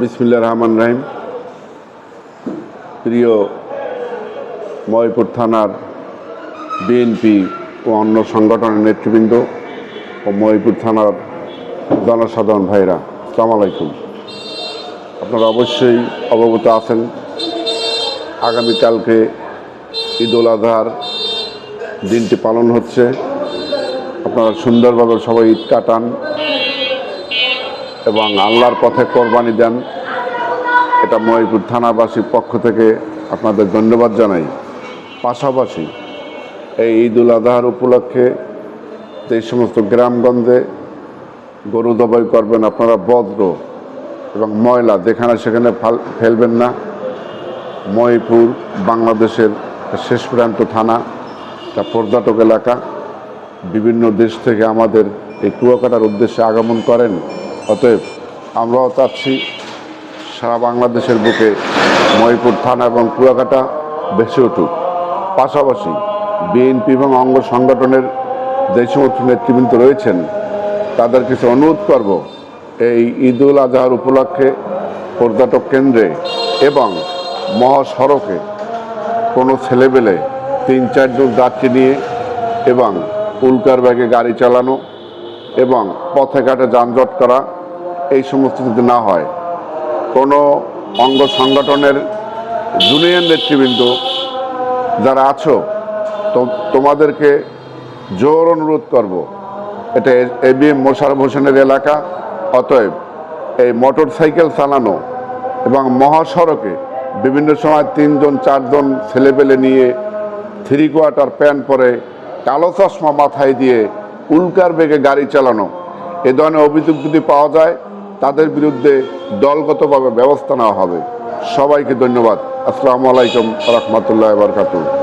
বিসমিল্লা রহমান রাহিম। প্রিয় ময়পুর থানার বিএনপি ও অন্য সংগঠনের নেতৃবৃন্দ ও ময়পুর থানার জনসাধারণ ভাইরা সালাম আপনারা অবশ্যই অবগত আছেন আগামীকালকে ঈদ উল আজহার দিনটি পালন হচ্ছে। আপনারা সুন্দরভাবে সবাই ঈদ কাটান। এবং আল্লাহর পথে কোরবানি দেন, এটা মহিপুর থানাবাসীর পক্ষ থেকে আপনাদের ধন্যবাদ জানাই। পাশাপাশি এই ঈদ উল আজহার উপলক্ষে যে সমস্ত গ্রামগঞ্জে গরু দবাই করবেন আপনারা বদ্র এবং ময়লা, যেখানে সেখানে ফাল- ফেলবেন না। মহিপুর বাংলাদেশের শেষ প্রান্ত থানা একটা পর্যটক এলাকা। বিভিন্ন দেশ থেকে আমাদের এই কুয়াকাটার উদ্দেশ্যে আগমন করেন। অতএব আমরাও চাচ্ছি সারা বাংলাদেশের বুকে মহিপুর থানা এবং কুয়াকাটা বেশি উঠুক। পাশাপাশি বিএনপি এবং অঙ্গ সংগঠনের যে সমস্ত নেতৃবৃন্দ রয়েছেন, তাদের কিছু অনুরোধ করব এই ঈদ উল আজহার উপলক্ষে পর্যটক কেন্দ্রে এবং মহাসড়কে কোনো ছেলেবেলে তিন চারজন যাত্রী নিয়ে এবং উল্কার ব্যাগে গাড়ি চালানো এবং পথে ঘাটে যানজট করা সমস্ত যদি না হয়। কোনো অঙ্গ সংগঠনের জুনিয়র নেতৃবৃন্দ যারা আছো, তো তোমাদেরকে জোর অনুরোধ করব, এটা এ বি এম মোশারফ হোসেনের এলাকা, অতএব এই মোটর সাইকেল চালানো এবং মহাসড়কে বিভিন্ন সময় তিনজন, চারজন ছেলেপেলে নিয়ে থ্রি কোয়ার্টার প্যান্ট পরে কালো চশমা মাথায় দিয়ে উল্কার বেগে গাড়ি চালানো, এ ধরনের অভিযোগ যদি পাওয়া যায় তাদের বিরুদ্ধে দলগতভাবে ব্যবস্থা নেওয়া হবে। সবাইকে ধন্যবাদ। আসসালামু আলাইকুম রহমতুল্লাহ বরকাতুহ।